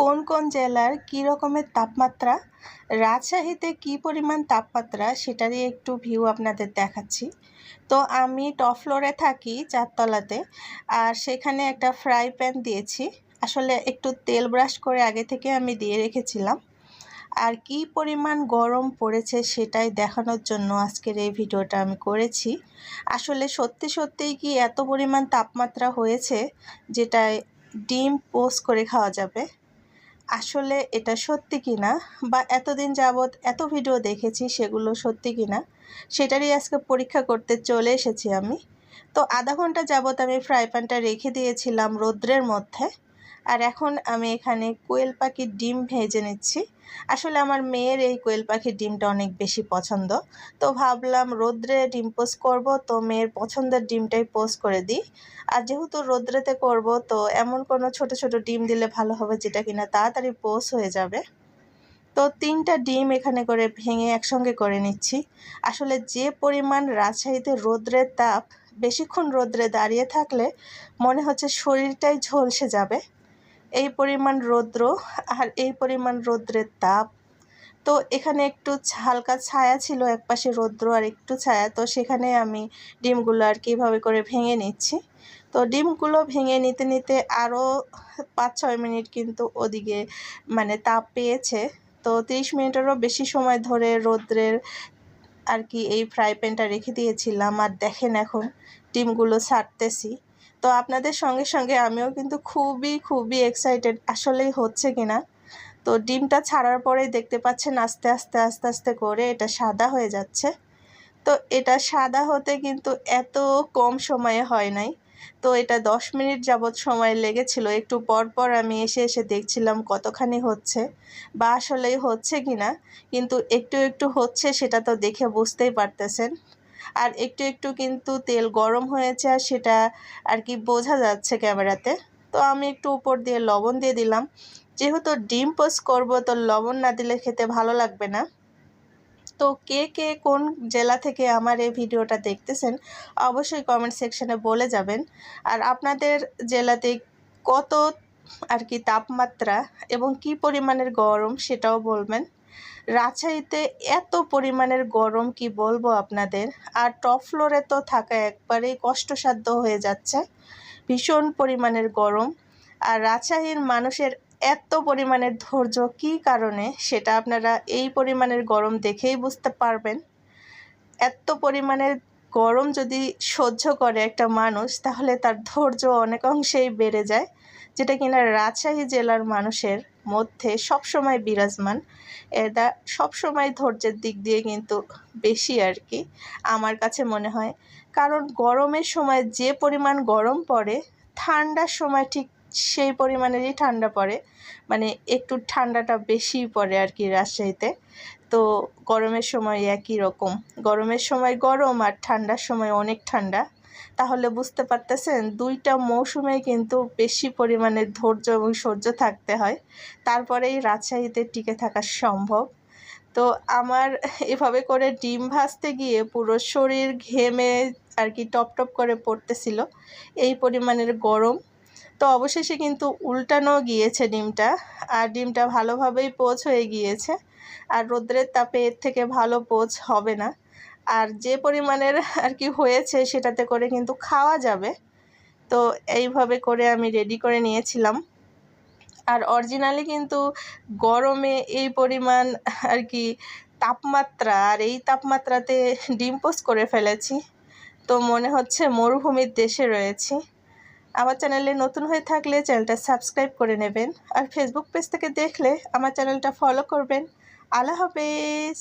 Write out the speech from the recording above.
কোন কোন জেলার কী রকমের তাপমাত্রা, রাজশাহীতে কী পরিমাণ তাপমাত্রা সেটারই একটু ভিউ আপনাদের দেখাচ্ছি। তো আমি টপ ফ্লোরে থাকি চারতলাতে, আর সেখানে একটা ফ্রাই প্যান দিয়েছি। আসলে একটু তেল ব্রাশ করে আগে থেকে আমি দিয়ে রেখেছিলাম। আর কি পরিমাণ গরম পড়েছে সেটাই দেখানোর জন্য আজকের এই ভিডিওটা আমি করেছি। আসলে সত্যি সত্যিই কি এত পরিমাণ তাপমাত্রা হয়েছে, যেটায় ডিম পোস্ট করে খাওয়া যাবে? আসলে এটা সত্যি কি না বা এতদিন যাবৎ এত ভিডিও দেখেছি সেগুলো সত্যি কি না সেটারই আজকে পরীক্ষা করতে চলে এসেছি আমি। তো আধা ঘণ্টা যাবত আমি ফ্রাই প্যানটা রেখে দিয়েছিলাম রৌদ্রের মধ্যে। আর এখন আমি এখানে কোয়েল পাখির ডিম ভেজে নিচ্ছি। আসলে আমার মেয়ের এই কোয়েল পাখির ডিমটা অনেক বেশি পছন্দ। তো ভাবলাম রোদ্রে ডিম পোস্ট করব, তো মেয়ের পছন্দের ডিমটাই পোস্ট করে দিই। আর যেহেতু রোদ্রেতে করব, তো এমন কোনো ছোট ছোট ডিম দিলে ভালো হবে যেটা কিনা তাড়াতাড়ি পোস্ট হয়ে যাবে। তো তিনটা ডিম এখানে করে ভেঙে একসঙ্গে করে নিচ্ছি। আসলে যে পরিমাণ রাজশাহীতে রোদ্রের তাপ, বেশিক্ষণ রোদ্রে দাঁড়িয়ে থাকলে মনে হচ্ছে শরীরটাই ঝলসে যাবে। এই পরিমাণ রৌদ্র আর এই পরিমাণ রৌদ্রের তাপ। তো এখানে একটু হালকা ছায়া ছিল, একপাশে রৌদ্র আর একটু ছায়া। তো সেখানে আমি ডিমগুলো আর কীভাবে করে ভেঙে নিচ্ছি। তো ডিমগুলো ভেঙে নিতে নিতে আরও পাঁচ ছয় মিনিট কিন্তু ওদিকে মানে তাপ পেয়েছে। তো তিরিশ মিনিটেরও বেশি সময় ধরে রৌদ্রের আর কি এই ফ্রাই প্যানটা রেখে দিয়েছিলাম। আর দেখেন এখন ডিমগুলো ছাড়তেছি। তো আপনাদের সঙ্গে সঙ্গে আমিও কিন্তু খুবই খুবই এক্সাইটেড আসলেই হচ্ছে কিনা। তো ডিমটা ছাড়ার পরেই দেখতে পাচ্ছেন আস্তে আস্তে আস্তে আস্তে করে এটা সাদা হয়ে যাচ্ছে। তো এটা সাদা হতে কিন্তু এত কম সময়ে হয় নাই। তো এটা দশ মিনিট যাবৎ সময় লেগেছিল। একটু পর পর আমি এসে এসে দেখছিলাম কতখানি হচ্ছে বা আসলেই হচ্ছে কি না কিন্তু একটু একটু হচ্ছে সেটা তো দেখে বুঝতেই পারতেছেন। আর একটু একটু কিন্তু তেল গরম হয়েছে আর সেটা আর কি বোঝা যাচ্ছে ক্যামেরাতে। তো আমি একটু উপর দিয়ে লবণ দিয়ে দিলাম। যেহেতু ডিম পোস্ট করব, তো লবণ না দিলে খেতে ভালো লাগবে না। তো কে কে কোন জেলা থেকে আমার এই ভিডিওটা দেখতেছেন, অবশ্যই কমেন্ট সেকশনে বলে যাবেন। আর আপনাদের জেলাতে কত আর কি তাপমাত্রা এবং কি পরিমাণের গরম সেটাও বলবেন। রাজশাহীতে এত পরিমাণের গরম কি বলব আপনাদের? আর টপ ফ্লোরে তো থাকা একবারেই কষ্টসাধ্য হয়ে যাচ্ছে। ভীষণ পরিমাণের গরম। আর রাজশাহীর মানুষের এত পরিমাণের ধৈর্য কি কারণে? সেটা আপনারা এই পরিমাণের গরম দেখেই বুঝতে পারবেন। এত পরিমাণের গরম যদি সহ্য করে একটা মানুষ, তাহলে তার ধৈর্য অনেক অংশেই বেড়ে যায়। যেটা কিনা রাজশাহী জেলার মানুষের মধ্যে সবসময় বিরাজমান। এটা সবসময় ধৈর্যের দিক দিয়ে কিন্তু বেশি আর কি, আমার কাছে মনে হয়। কারণ গরমের সময় যে পরিমাণ গরম পড়ে, ঠান্ডার সময় ঠিক সেই পরিমাণেরই ঠান্ডা পড়ে। মানে একটু ঠান্ডাটা বেশি পড়ে আর কি রাজশাহীতে। তো গরমের সময় একই রকম। গরমের সময় গরম আর ঠান্ডার সময় অনেক ঠান্ডা। তাহলে বুঝতে পারতেছেন, দুইটা মৌসুমে কিন্তু বেশি পরিমাণে ধৈর্য এবং সহ্য থাকতে হয়। তারপরেই রাজশাহীতে টিকে থাকা সম্ভব। তো আমার এভাবে করে ডিম ভাজতে গিয়ে পুরো শরীর ঘেমে আর কি টপ টপ করে পড়তেছিল, এই পরিমাণের গরম। তো অবশেষে কিন্তু উল্টানো গিয়েছে ডিমটা, আর ডিমটা ভালোভাবেই পোচ হয়ে গিয়েছে। আর রোদ্রের তাপে এর থেকে ভালো পোচ হবে না। আর যে পরিমাণের আর কি হয়েছে সেটাতে করে কিন্তু খাওয়া যাবে। তো এইভাবে করে আমি রেডি করে নিয়েছিলাম। আর অরিজিনালি কিন্তু গরমে এই পরিমাণ আর কি তাপমাত্রা আর এই তাপমাত্রাতে ডিম করে ফেলেছি। তো মনে হচ্ছে মরুভূমির দেশে রয়েছি। আমার চ্যানেলে নতুন হয়ে থাকলে চ্যানেলটা সাবস্ক্রাইব করে নেবেন। আর ফেসবুক পেজ থেকে দেখলে আমার চ্যানেলটা ফলো করবেন। আল্লাহ হাফেজ।